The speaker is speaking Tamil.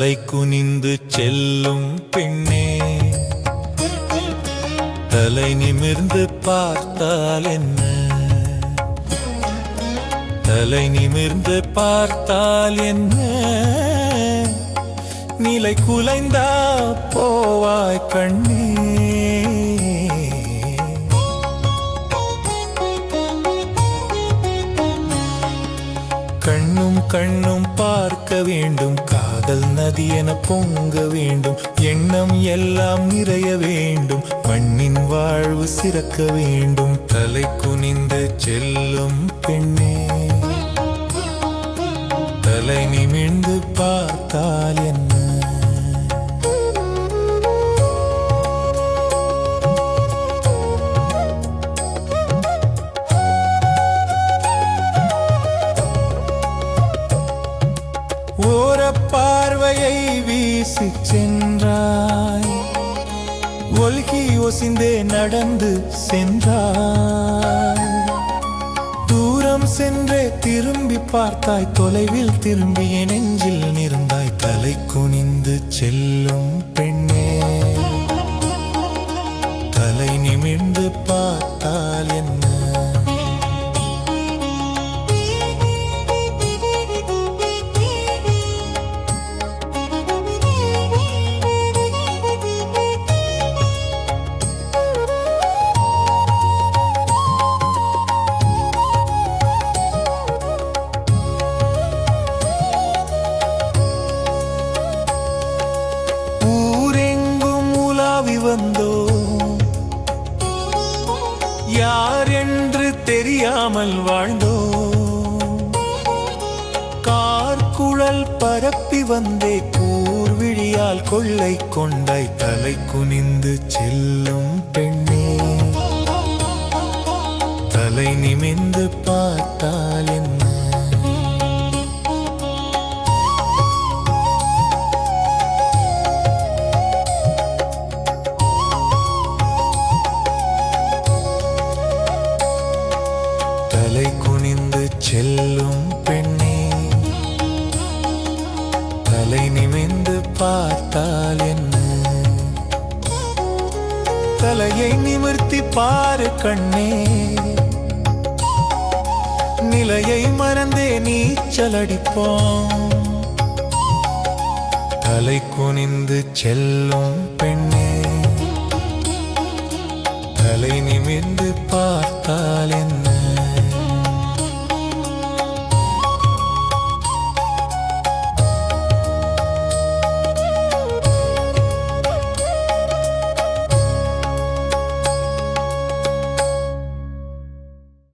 தலை குனிந்து செல்லும் பெண்ணே. தலை நிமிர்ந்து பார்த்தால் என்ன? தலை நிமிர்ந்து பார்த்தால் என்ன? நிலை குலைந்தா போவாய் கண்ணே. கண்ணும் கண்ணும் பார்க்க வேண்டும். நதி என பொங்க வேண்டும். எண்ணம் எல்லாம் நிறைய வேண்டும். மண்ணின் வாழ்வு சிறக்க வேண்டும். தலை குனிந்து செல்லும் பெண்ணே. தலை நிமிழ்ந்து பார்த்தாலே பார்வையை வீசி சென்றாய். ஒல்கி ஒசிந்தே நடந்து சென்றாய். தூரம் சென்றே திரும்பி பார்த்தாய் தொலைவில் திரும்பிய நெஞ்சில் நிறந்தாய் தலை குனிந்து செல்லும் பெண்ணே. தலை நிமிர்ந்து பார்த்தால் வந்தோம். யார் என்று தெரியாமல் வாழ்ந்தோ கார்குழல் பரப்பி வந்தே கூர்விழியால் கொள்ளை கொண்டாய் தலை குனிந்து செல்லும் பெண்ணே. தலை நிமிந்து பார்த்தால் குனிந்து செல்லும் பெண்ணே. தலை நிமிந்து பார்த்தால் என்ன? தலையை நிமிர்த்தி பாரு கண்ணே. நிலையை மறந்தே நீச்சலடிப்போம் தலை குனிந்து செல்லும் பெண்ணே. தலை நிமிர்ந்து பார்த்தால் என்ன?